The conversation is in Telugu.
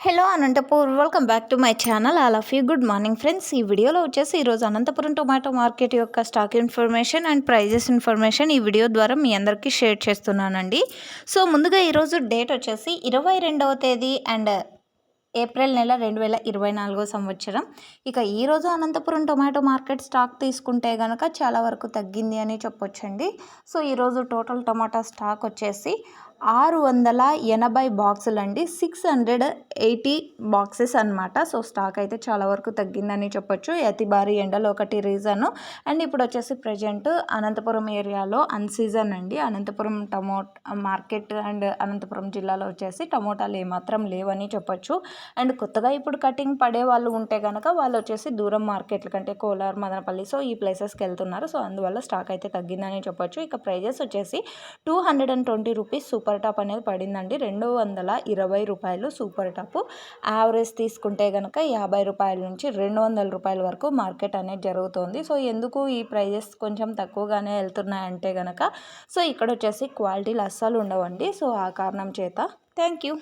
Hello Anantapur welcome back to my channel all of you good morning friends ఈ వీడియోలో వచ్చేసి ఈరోజు అనంతపురం టొమాటో మార్కెట్ యొక్క stock information and prices information ఈ వీడియో ద్వారా మీ అందరికీ షేర్ చేస్తున్నానండి. సో ముందుగా ఈరోజు డేట్ వచ్చేసి ఇరవై రెండవ తేదీ అండ్ ఏప్రిల్ నెల రెండు వేల ఇరవై నాలుగో సంవత్సరం. ఇక ఈరోజు అనంతపురం టొమాటో మార్కెట్ స్టాక్ తీసుకుంటే కనుక చాలా వరకు తగ్గింది అని చెప్పొచ్చండి. సో ఈరోజు టోటల్ టొమాటో స్టాక్ వచ్చేసి ఆరు వందల ఎనభై బాక్సులు అండి సిక్స్ హండ్రెడ్ ఎయిటీ బాక్సెస్ అనమాట సో స్టాక్ అయితే చాలా వరకు తగ్గిందని చెప్పొచ్చు. అతి భారీ ఎండలు ఒకటి రీజను. అండ్ ఇప్పుడు వచ్చేసి ప్రజెంట్ అనంతపురం ఏరియాలో అన్సీజన్ అండి. Anantapuram tomato market and Anantapuram జిల్లాలో వచ్చేసి టమోటాలు ఏమాత్రం లేవని చెప్పొచ్చు. అండ్ కొత్తగా ఇప్పుడు కటింగ్ పడే వాళ్ళు ఉంటే కనుక వాళ్ళు వచ్చేసి దూరం మార్కెట్ల కంటే కోలార్ మదనపల్లి సో ఈ ప్లేసెస్కి వెళ్తున్నారు. సో అందువల్ల స్టాక్ అయితే తగ్గిందని చెప్పొచ్చు. ఇక ప్రైజెస్ వచ్చేసి two hundred and twenty rupees super super top అనేది పడిందండి. రెండు వందల ఇరవై రూపాయలు సూపర్ టాప్. యావరేజ్ తీసుకుంటే కనుక యాభై రూపాయల నుంచి రెండు వందల రూపాయల వరకు మార్కెట్ అనేది జరుగుతుంది. సో ఎందుకు ఈ ప్రైజెస్ కొంచెం తక్కువగానే వెళ్తున్నాయంటే కనుక సో ఇక్కడ వచ్చేసి క్వాలిటీలు అస్సలు ఉండవండి. సో ఆ కారణం చేత. Thank you.